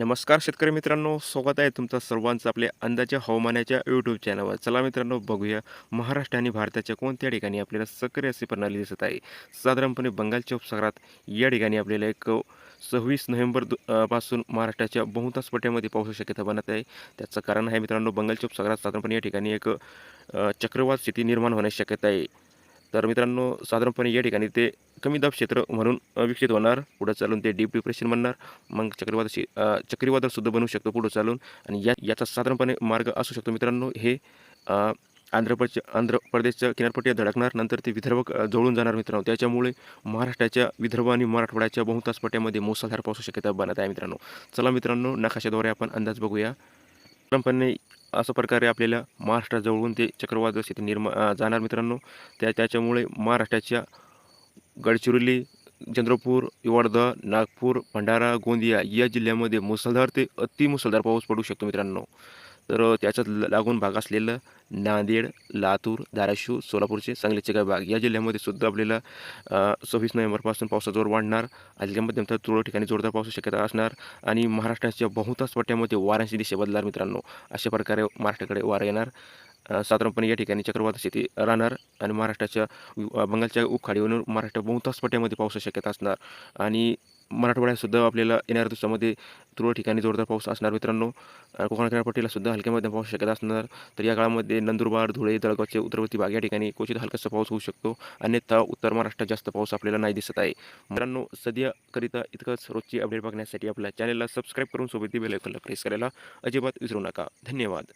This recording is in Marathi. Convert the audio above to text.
नमस्कार शेतकरी मित्रांनो स्वागत आहे तुमचं सर्वांचं आपल्या अंदाजे हवामानाच्या यूट्यूब चॅनलवर चला मित्रांनो बघूया महाराष्ट्र आणि भारताच्या कोणत्या ठिकाणी आपल्याला सक्रिय अशी प्रणाली दिसत आहे. साधारणपणे बंगालच्या उपसागरात या ठिकाणी आपल्याला एक सव्वीस नोव्हेंबर दु पासून महाराष्ट्राच्या बहुतांश पट्ट्यामध्ये पावसाची शक्यता बनत आहे. त्याचं कारण आहे मित्रांनो बंगालच्या उपसागरात साधारणपणे या ठिकाणी एक चक्रवात स्थिती निर्माण होण्याची शक्यता आहे. तर मित्रांनो साधारणपणे या ठिकाणी ते कमी दाब क्षेत्र म्हणून विकसित होणार. पुढं चालून ते डीप डिप्रेशन बनणार. मग चक्रीवादळशी चक्रीवादळसुद्धा बनू शकतो पुढं चालून. आणि या याचा साधारणपणे मार्ग असू शकतो मित्रांनो हे आंध्र प्रदेश आंध्र प्रदेशच्या किनारपट्टीत धडकणार. नंतर ते विदर्भ जवळून जाणार मित्रांनो. त्याच्यामुळे महाराष्ट्राच्या विदर्भ आणि मराठवाड्याच्या बहुतांश पट्ट्यामध्ये मुसळधार पावसाची शक्यता बनत आहे मित्रांनो. चला मित्रांनो नकाशाद्वारे आपण अंदाज बघूया. साधारणपणे अशा प्रकारे आपल्याला महाराष्ट्राजवळून ते चक्रवादळ स्थिती निर्मा जाणार मित्रांनो. त्या त्याच्यामुळे महाराष्ट्राच्या गडचिरोली चंद्रपूर वर्धा नागपूर भंडारा गोंदिया या जिल्ह्यामध्ये मुसळधार ते अतिमुसळधार पाऊस पडू शकतो मित्रांनो. तर त्याच्यात ल- लागून भाग असलेलं नांदेड लातूर धाराशिव सोलापूरचे सांगलीचे काही भाग. या जिल्ह्यामध्ये सुद्धा आपल्याला सव्वीस नोव्हेंबरपासून पावसाचा जोर वाढणार. हलक्या मध्यम तर तुरळक ठिकाणी जोरदार पावसाची शक्यता असणार. आणि महाराष्ट्राच्या बहुतांश पट्ट्यामध्ये वाऱ्यांची दिशा बदलणार मित्रांनो. अशा प्रकारे महाराष्ट्राकडे वारं येणार. साधारणपणे या ठिकाणी चक्रवात स्थिती राहणार आणि महाराष्ट्राच्या बंगालच्या उपखाडीवरून महाराष्ट्र बहुतांश पट्ट्यामध्ये पावसाची शक्यता असणार. आणि मराठवाड्यातसुद्धा आपल्याला येणाऱ्या दिवसामध्ये तुरळक ठिकाणी जोरदार पाऊस असणार मित्रांनो. कोकण किनारपट्टीला सुद्धा हलक्या मध्यम पाऊस शक्यता असणार. तर या काळामध्ये नंदुरबार धुळे जळगावचे उत्तरवर्ती भाग या ठिकाणी क्वचित हलकासा पाऊस होऊ शकतो. अन्यथा उत्तर महाराष्ट्रात जास्त पाऊस आपल्याला नाही दिसत आहे. मित्रांनो सध्याकरिता इतकंच रोजची अपडेट बघण्यासाठी आपल्या चॅनलला सबस्क्राईब करून सोबत बेल आयकॉनला प्रेस करायला अजिबात विसरू नका. धन्यवाद.